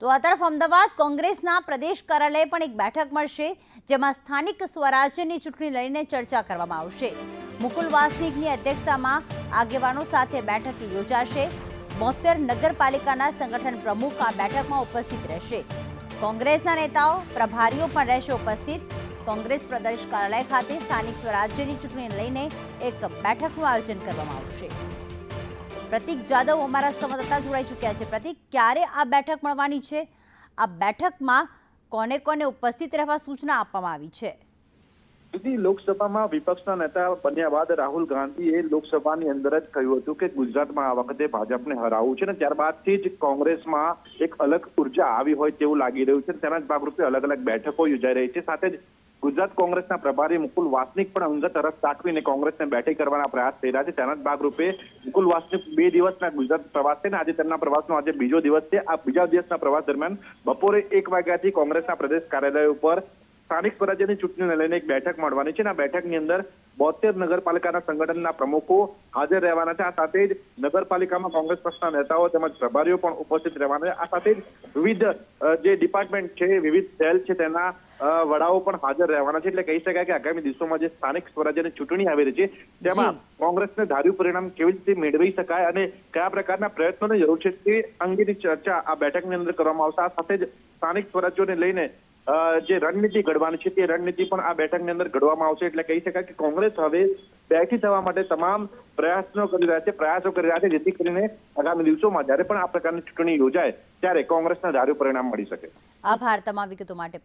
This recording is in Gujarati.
તો આ તરફ અમદાવાદ કોંગ્રેસના પ્રદેશ કાર્યાલય પણ એક બેઠક મળશે, જેમાં સ્થાનિક સ્વરાજ્યની ચૂંટણી લઈને ચર્ચા કરવામાં આવશે. મુકુલ વાસનિકની અધ્યક્ષતામાં આગેવાનો સાથે બેઠક યોજાશે. બોતેર નગરપાલિકાના સંગઠન પ્રમુખ આ બેઠકમાં ઉપસ્થિત રહેશે. કોંગ્રેસના નેતાઓ, પ્રભારીઓ પણ રહેશે ઉપસ્થિત. કોંગ્રેસ પ્રદેશ કાર્યાલય ખાતે સ્થાનિક સ્વરાજ્યની ચૂંટણી લઈને એક બેઠકનું આયોજન કરવામાં આવશે. પ્રતિક જાદવ અમારા સંવાદદાતા જોડાઈ ચૂક્યા છે. પ્રતિક, ક્યારે આ બેઠક મળવાની છે? આ બેઠકમાં કોને કોને ઉપસ્થિત રહેવા સૂચના આપવામાં આવી છે? સુધી લોકસભામાં વિપક્ષના નેતા બન્યા બાદ રાહુલ ગાંધીએ લોકસભાની અંદર જ કહ્યું હતું કે ગુજરાતમાં આ વખતે ભાજપને હરાવવું છે અને ત્યારબાદથી જ કોંગ્રેસમાં એક અલગ ઊર્જા આવી હોય તેવું લાગી રહ્યું છે તેના જ ભાગરૂપે અલગ અલગ બેઠકો યોજાઈ રહી છે. સાથે જ ગુજરાત કોંગ્રેસના પ્રભારી મુકુલ વાસનિક પણ અંગત તરફ દાખવીને કોંગ્રેસને બેઠી કરવાના પ્રયાસ થઈ રહ્યા છે. તેના જ ભાગરૂપે મુકુલ વાસનિક બે દિવસના ગુજરાત પ્રવાસ છે ને આજે તેમના પ્રવાસનો આજે બીજો દિવસ છે. આ બીજા દિવસના પ્રવાસ દરમિયાન બપોરે એક વાગ્યાથી કોંગ્રેસના પ્રદેશ કાર્યાલય ઉપર સ્થાનિક સ્વરાજ્યની ચૂંટણીને લઈને એક બેઠક મળવાની છે અને આ બેઠકની અંદર બોતેર નગરપાલિકાના સંગઠનના પ્રમુખો હાજર રહેવાના છે. આ સાથે જ નગરપાલિકામાં કોંગ્રેસ પક્ષના નેતાઓ તેમજ પ્રભારીઓ પણ ઉપસ્થિત રહેવાના છે. આ સાથે જ વિવિધ જે ડિપાર્ટમેન્ટ છે વિવિધ સેલ છે તેના વડાઓ પણ હાજર રહેવાના છે. એટલે કહી શકાય કે આગામી દિવસોમાં જે સ્થાનિક સ્વરાજ્યની ચૂંટણી આવી રહી છે તેમાં કોંગ્રેસને ધાર્યું પરિણામ કેવી રીતે મેળવી શકાય અને કયા પ્રકારના પ્રયત્નોની જરૂર છે તે અંગેની ચર્ચા આ બેઠકની અંદર કરવામાં આવશે. આ સાથે જ સ્થાનિક સ્વરાજ્યોને લઈને જે રણનીતિ ઘડવાની છે તે રણનીતિ પણ આ બેઠકની અંદર ઘડવામાં આવશે એટલે કહી શકાય કે કોંગ્રેસ હવે બેઠી થવા માટે તમામ પ્રયાસો કરી રહ્યા છે, પ્રયાસો કરી રહ્યા છે, જેથી કરીને આગામી દિવસોમાં જ્યારે પણ આ પ્રકારની ચૂંટણી યોજાય, ત્યારે કોંગ્રેસના ધાર્યું પરિણામ મળી શકે. આભાર તમામ વિગતો માટે